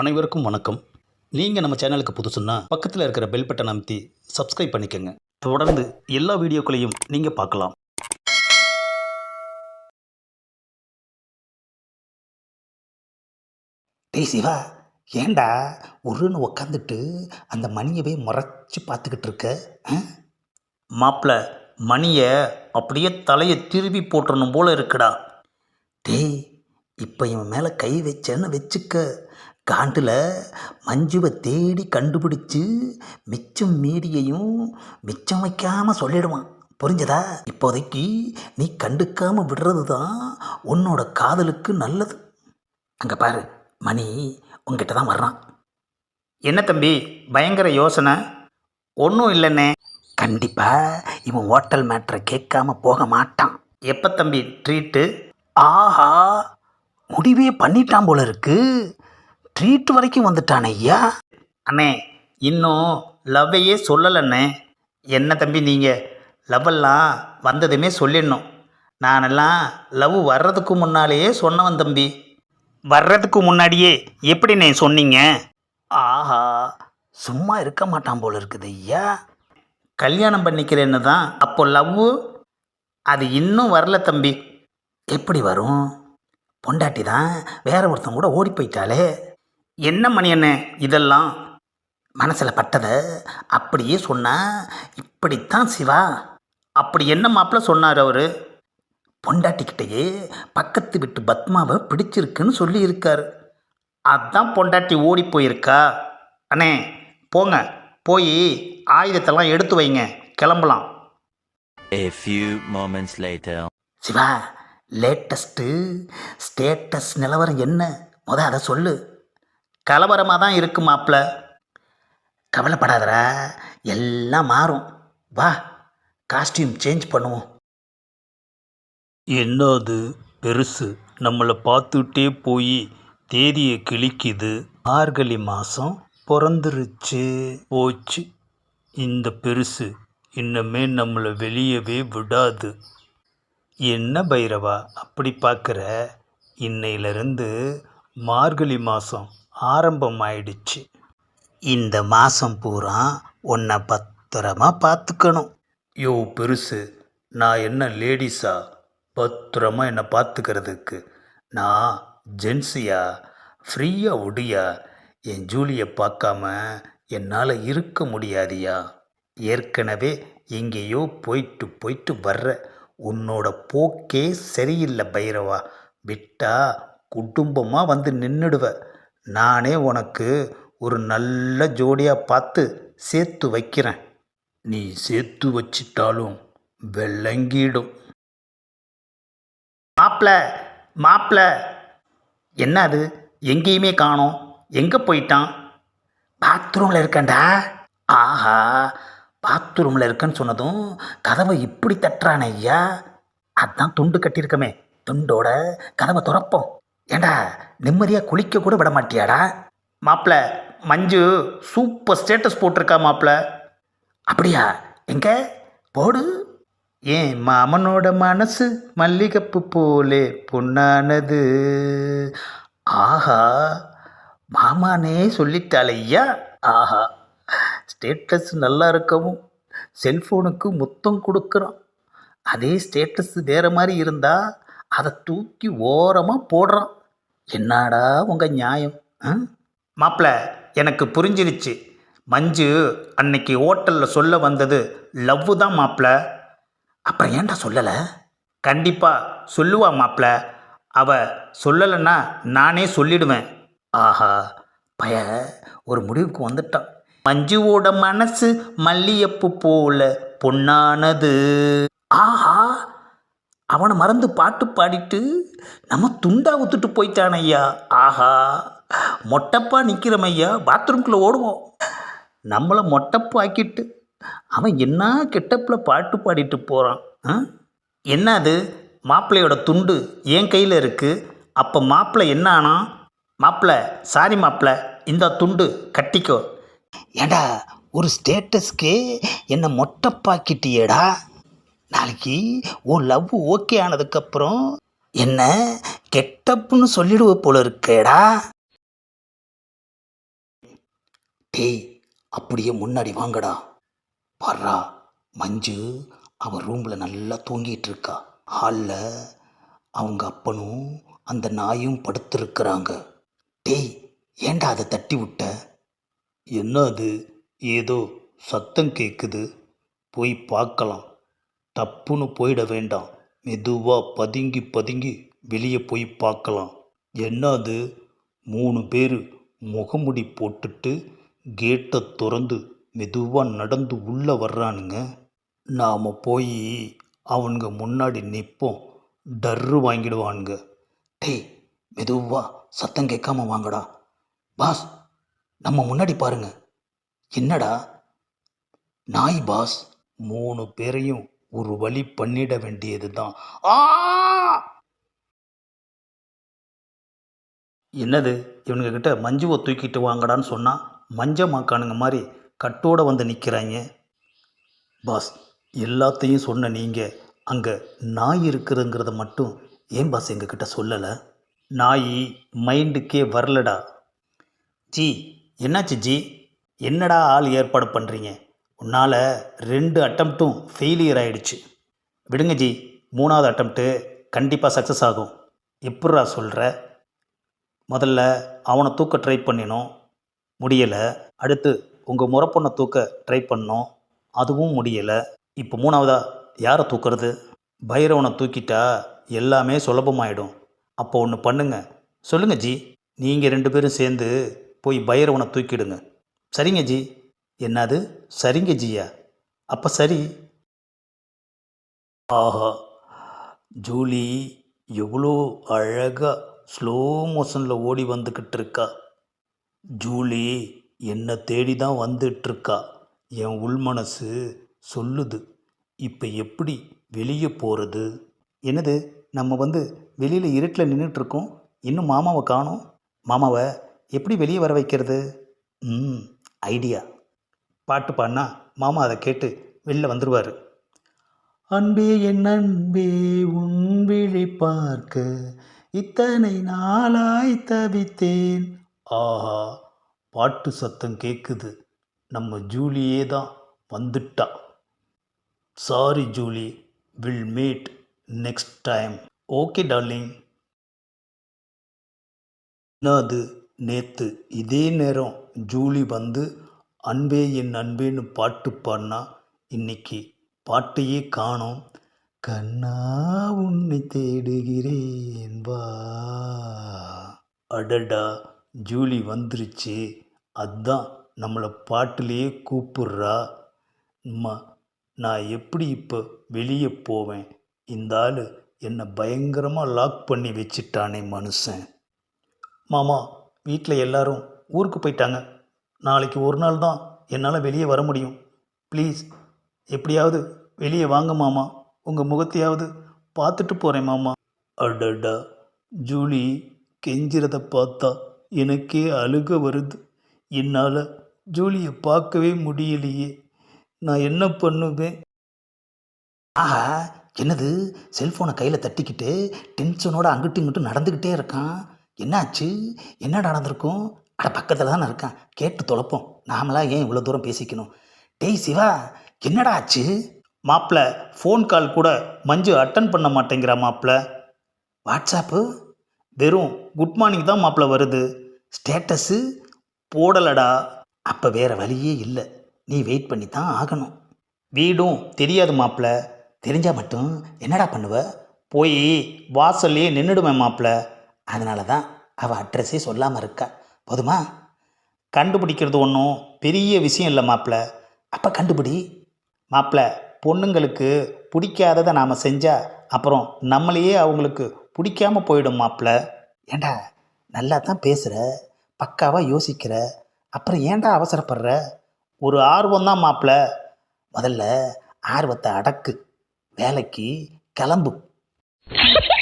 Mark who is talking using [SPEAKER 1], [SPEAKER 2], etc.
[SPEAKER 1] அனைவருக்கும் வணக்கம். நீங்கள் நம்ம சேனலுக்கு புதுசுன்னா பக்கத்தில் இருக்கிற பெல் பட்டனை அமைத்தி சப்ஸ்கிரைப் பண்ணிக்கோங்க. தொடர்ந்து எல்லா வீடியோக்களையும் நீங்கள் பார்க்கலாம்.
[SPEAKER 2] டேய் சிவா ஏன்டா ஒருன்னு உக்காந்துட்டு அந்த மணியவே முறைச்சி பார்த்துக்கிட்டு இருக்க?
[SPEAKER 1] மாப்பிள்ள மணியை அப்படியே தலையை திருப்பி போட்டுறணும் போல இருக்குடா.
[SPEAKER 2] டேய் இப்போ இவன் மேலே கை வச்சேன்னு வச்சுக்க. காண்டில் மஞ்சுவை தேடி கண்டுபிடிச்சு மிச்சம் மீடியையும் மிச்சம் வைக்காம சொல்லிடுவான். புரிஞ்சதா? இப்போதைக்கு நீ கண்டுக்காம விடுறது தான் உன்னோட காதலுக்கு நல்லது. அங்கே பாரு மணி உங்ககிட்ட தான் வர்றான்.
[SPEAKER 1] என்ன தம்பி பயங்கர யோசனை? ஒன்றும் இல்லைண்ணே.
[SPEAKER 2] கண்டிப்பாக இவன் ஹோட்டல் மேட்ரை கேட்காம போக மாட்டான்.
[SPEAKER 1] எப்போ தம்பி ட்ரீட்டு
[SPEAKER 2] ஆஹா முடிவே பண்ணிட்டான் போல இருக்கு. ட்ரீட் வரைக்கும் வந்துட்டான் ஐயா?
[SPEAKER 1] அண்ணே இன்னும் லவ்வையே சொல்லலைண்ணே. என்ன தம்பி நீங்கள் லவ்வெல்லாம் வந்ததுமே சொல்லிடணும். நானெல்லாம் லவ் வர்றதுக்கு முன்னாலேயே சொன்னவன் தம்பி. வர்றதுக்கு முன்னாடியே எப்படிண்ணே சொன்னீங்க?
[SPEAKER 2] ஆஹா சும்மா இருக்க மாட்டான் போல இருக்குது ஐயா.
[SPEAKER 1] கல்யாணம் பண்ணிக்கிறேன்னு தான். அப்போ லவ் அது இன்னும் வரல தம்பி.
[SPEAKER 2] எப்படி வரும்? பொண்டாட்டி தான் வேற ஒருத்தன் கூட ஓடி போயிட்டாளே.
[SPEAKER 1] என்ன மணி அண்ணே? இதெல்லாம்?
[SPEAKER 2] மனசில் பட்டதை அப்படியே சொன்னா இப்படித்தான் சிவா.
[SPEAKER 1] அப்படி என்ன மாப்பிள்ள சொன்னார் அவர்?
[SPEAKER 2] பொண்டாட்டிக்கிட்டேயே பக்கத்து வீட்டு பத்மாவை பிடிச்சிருக்குன்னு சொல்லியிருக்காரு.
[SPEAKER 1] அதான் பொண்டாட்டி ஓடி போயிருக்கா. அண்ணே போங்க. போய் ஆயுதத்தெல்லாம் எடுத்து வைங்க. கிளம்பலாம்.
[SPEAKER 3] A few moments later.
[SPEAKER 2] Siva latest status நிலவரம் என்ன? முத அதை சொல்லு.
[SPEAKER 1] கலவரமாக தான் இருக்கு மாப்பிள்ள
[SPEAKER 2] கவலைப்படாதடா. எல்லாம் மாறும். வா காஸ்டியூம் சேஞ்ச் பண்ணுவோம்.
[SPEAKER 1] என்னது? பெருசு. நம்மளை பார்த்துட்டே போய் தேதியை கிழிக்குது. மார்கழி மாதம் பிறந்துருச்சு. போச்சு. இந்த பெருசு இன்னமே நம்மளை வெளியவே விடாது. என்ன பைரவா அப்படி பார்க்குற? இன்னையிலிருந்து மார்கழி மாதம் ஆரம்பம் ஆயிடுச்சு
[SPEAKER 2] இந்த மாதம் பூரா உன்னை பத்திரமா பார்த்துக்கணும்
[SPEAKER 1] யோ பெருசு நான் என்ன லேடிஸா? பத்திரமா என்னை பார்த்துக்கிறதுக்கு நான் ஜென்ஸியா? ஃப்ரீயாக ஒடியா என் ஜூலியை பார்க்காம என்னால் இருக்க முடியாதியா? ஏற்கனவே எங்கேயோ போயிட்டு போயிட்டு வர்ற. உன்னோட போக்கே சரியில்லை பைரவா. விட்டா குடும்பமாக வந்து நின்றுடுவேன் நானே உனக்கு ஒரு நல்ல ஜோடியாக பார்த்து சேர்த்து வைக்கிறேன். நீ சேர்த்து வச்சிட்டாலும் வெள்ளங்கிடும் மாப்பிள மாப்பிள என்ன அது? எங்கேயுமே காணோம். எங்கே போயிட்டான்?
[SPEAKER 2] பாத்ரூமில் இருக்கேன்டா. ஆஹா பாத்ரூமில் இருக்கேன்னு சொன்னதும் கதவை இப்படி தட்டுறானே ஐயா. அதான் துண்டு கட்டியிருக்கமே. துண்டோட கதவை துறப்போம். ஏண்டா நிம்மதியாக குளிக்க கூட விட மாட்டியாடா?
[SPEAKER 1] மாப்பிள மஞ்சு சூப்பர் ஸ்டேட்டஸ் போட்டிருக்கா மாப்பிள
[SPEAKER 2] அப்படியா? எங்க? போடு.
[SPEAKER 1] ஏன் மாமனோட மனசு மல்லிகைப்பு போலே பொன்னானது.
[SPEAKER 2] ஆஹா மாமானே சொல்லிட்டாலையா
[SPEAKER 1] ஆஹா ஸ்டேட்டஸ் நல்லா இருக்கவும் செல்ஃபோனுக்கு முத்தம் கொடுக்குறான். அதே ஸ்டேட்டஸ் வேறு மாதிரி இருந்தால் அதை தூக்கி ஓரமாக போடுறான். என்னடா உங்கள் நியாயம்? மாப்பிள எனக்கு புரிஞ்சிருச்சு. மஞ்சு அன்னைக்கு ஹோட்டலில் சொல்ல வந்தது லவ் தான் மாப்பிள
[SPEAKER 2] அப்புறம் ஏன்டா சொல்லலை?
[SPEAKER 1] கண்டிப்பாக சொல்லுவா மாப்பிள அவ சொல்லலைன்னா நானே சொல்லிடுவேன்.
[SPEAKER 2] ஆஹா பய ஒரு முடிவுக்கு வந்துட்டான்.
[SPEAKER 1] மஞ்சுவோட மனசு மல்லியப்பு போல பொன்னானது.
[SPEAKER 2] ஆஹா அவனை மறந்து பாட்டு பாடிட்டு நம்ம துண்டா ஒத்துட்டு போயிட்டான் ஐயா ஆஹா. மொட்டப்பா நிற்கிறோம் ஐயா பாத்ரூம்குள்ளே ஓடுவோம்.
[SPEAKER 1] நம்மளை மொட்டப்பு ஆக்கிட்டு அவன் என்ன கெட்டப்பில் பாட்டு பாடிட்டு போகிறான் என்ன அது மாப்பிள்ளையோட துண்டு என் கையில் இருக்குது அப்போ மாப்பிள்ளை என்ன ஆனா? மாப்பிள்ளை சாரி மாப்பிள்ளை இந்த துண்டு கட்டிக்கோ.
[SPEAKER 2] ஏடா ஒரு ஸ்டேட்டஸ்க்கே என்னை மொட்டப்பாக்கிட்டியேடா? நாளைக்கு ஓ லவ் ஓகே ஆனதுக்கப்புறம் என்ன கெட்டப்புன்னு சொல்லிடுவ போல இருக்கேடா. டேய் அப்படியே முன்னாடி வாங்கடா. பாரா மஞ்சு அவன் ரூமில் நல்லா தூங்கிட்டு இருக்கா. ஹாலில் அவங்க அப்பனும் அந்த நாயும் படுத்துருக்குறாங்க. டேய் ஏண்டா அதை தட்டி விட்ட?
[SPEAKER 1] என்ன அது ஏதோ சத்தம் கேட்குது போய் பார்க்கலாம். தப்புன்னு போயிட வேண்டாம். மெதுவாக பதுங்கி பதுங்கி வெளியே போய் பார்க்கலாம். என்னது? மூணு பேர் முகமுடி போட்டுட்டு கேட்டை திறந்து மெதுவாக நடந்து உள்ளே வர்றானுங்க. நாம் போய் அவனுங்க முன்னாடி நிற்போம் டர்ரு வாங்கிடுவானுங்க.
[SPEAKER 2] டேய் மெதுவாக சத்தம் கேட்காம வாங்கடா. பாஸ் நம்ம முன்னாடி பாருங்க. என்னடா? நாய் பாஸ்
[SPEAKER 1] மூணு பேரையும் ஒரு வழி பண்ணிட வேண்டியது தான் என்னது? இவனுங்க கிட்ட மஞ்சுவை தூக்கிட்டு வாங்கடான்னு சொன்னால் மஞ்ச மாக்கானுங்க மாதிரி கட்டோட வந்து நிற்கிறாங்க பாஸ் எல்லாத்தையும் சொன்ன நீங்கள் அங்கே நாய் இருக்குதுங்கிறத மட்டும் ஏன் பாஸ் எங்ககிட்ட சொல்லலை? நாய் மைண்டுக்கே வரலடா. ஜி என்னாச்சு ஜி? என்னடா ஆள் ஏற்பாடு பண்ணுறீங்க உன்னால் ரெண்டு அட்டம்ப்ட்டும் ஃபெயிலியர் ஆகிடுச்சு விடுங்க ஜி மூணாவது அட்டம்ப்ட்டு கண்டிப்பாக சக்ஸஸ் ஆகும். எப்பட்றா சொல்கிற முதல்ல அவனை தூக்க ட்ரை பண்ணினோம். முடியலை. அடுத்து உங்கள் முறப்பொண்ணை தூக்க ட்ரை பண்ணோம். அதுவும் முடியலை. இப்போ மூணாவதா யாரை தூக்குறது? பைரவனை தூக்கிட்டா எல்லாமே சுலபமாயிடும். அப்போ ஒன்று பண்ணுங்க. சொல்லுங்க ஜி நீங்கள் ரெண்டு பேரும் சேர்ந்து போய் பைரவனை தூக்கிடுங்க. சரிங்க ஜி. என்னது? சரிங்க ஜியா. அப்போ சரி. ஆஹா. ஜூலி எவ்வளோ அழகாக ஸ்லோ மோஷனில் ஓடி வந்துக்கிட்டு இருக்கா. ஜூலி என்னை தேடி தான் வந்துட்டுருக்கா என் உள் மனசு சொல்லுது. இப்போ எப்படி வெளியே போகிறது என்னது நம்ம வந்து வெளியில் இருட்டில் நின்றுட்டுருக்கோம் இன்னும் மாமாவை காணோம். மாமாவை எப்படி வெளியே வர வைக்கிறது? ம் ஐடியா. பாட்டு பாடினா மாமா அதை கேட்டு வெளில வந்துடுவார் அன்பே என் அன்பே உன் விழி பார்க்க இத்தனை நாளாய் தவித்தேன். ஆஹா பாட்டு சத்தம் கேட்குது நம்ம ஜூலியே தான் வந்துட்டா. Sorry Julie. Will meet next time okay darling அது நேற்று இதே நேரம் ஜூலி வந்து அன்பே என் அன்பேன்னு பாட்டு பாடினா இன்னைக்கு பாட்டையே காணோம். கண்ணா உன்னை தேடுகிறேன் வா. அடடா ஜூலி வந்துருச்சு. அதான் நம்மளை பாட்டிலேயே கூப்பிடுறா. அம்மா நான் எப்படி இப்போ வெளியே போவேன்? இந்த ஆள் என்னை பயங்கரமாக லாக் பண்ணி வச்சிட்டானே மனுஷன். மாமா வீட்டில் எல்லாரும் ஊருக்கு போயிட்டாங்க. நாளைக்கு ஒரு நாள் தான் என்னால் வெளியே வர முடியும். ப்ளீஸ் எப்படியாவது வெளியே வாங்க மாமா. உங்கள் முகத்தையாவது பார்த்துட்டு போகிறேன் மாமா. அடடா ஜூலி கெஞ்சிறத பார்த்தா எனக்கே அழுக வருது. என்னால் ஜூலியை பார்க்கவே முடியலையே. நான் என்ன பண்ணுவேன்?
[SPEAKER 2] ஆஹா என்னது? செல்ஃபோனை கையில் தட்டிக்கிட்டு டென்ஷனோட அங்கிட்டும் இங்கிட்டும் நடந்துக்கிட்டே இருக்கான். என்னாச்சு? என்ன நடந்திருக்கும்? அட பக்கத்தில் தானே இருக்கான். கேட்டு தொலைப்போம். நாமளா ஏன் இவ்வளோ தூரம் பேசிக்கணும்? டேய் சிவா என்னடா ஆச்சு?
[SPEAKER 1] மாப்பிள்ள ஃபோன் கால் கூட மஞ்சு அட்டன் பண்ண மாட்டேங்கிறா மாப்பிள்ள
[SPEAKER 2] வாட்ஸ்அப்பு
[SPEAKER 1] வெறும் குட் மார்னிங் தான் மாப்பிள்ள வருது.
[SPEAKER 2] ஸ்டேட்டஸு
[SPEAKER 1] போடலடா.
[SPEAKER 2] அப்போ வேறு வழியே இல்லை. நீ வெயிட் பண்ணி தான் ஆகணும்.
[SPEAKER 1] வீடும் தெரியாது மாப்பிள்ள
[SPEAKER 2] தெரிஞ்சால் மட்டும் என்னடா பண்ணுவ?
[SPEAKER 1] போய் வாசல்லையே நின்றுடுவேன் மாப்பிள்ள
[SPEAKER 2] அதனால தான் அவள் அட்ரஸே சொல்லாமல் இருக்கா. போதுமா?
[SPEAKER 1] கண்டுபிடிக்கிறது ஒன்றும் பெரிய விஷயம் இல்லை மாப்பிள்ள
[SPEAKER 2] அப்போ கண்டுபிடி.
[SPEAKER 1] மாப்பிள்ள பொண்ணுங்களுக்கு பிடிக்காததை நாம் செஞ்சால் அப்புறம் நம்மளையே அவங்களுக்கு பிடிக்காமல் போயிடும் மாப்பிள்ள
[SPEAKER 2] ஏண்டா நல்லா தான் பேசுகிற பக்காவாக யோசிக்கிற அப்புறம் ஏன்டா அவசரப்படுற?
[SPEAKER 1] ஒரு ஆர்வம் தான் மாப்பிள்ள
[SPEAKER 2] முதல்ல ஆர்வத்தை அடக்கு. வேலைக்கு கிளம்பு.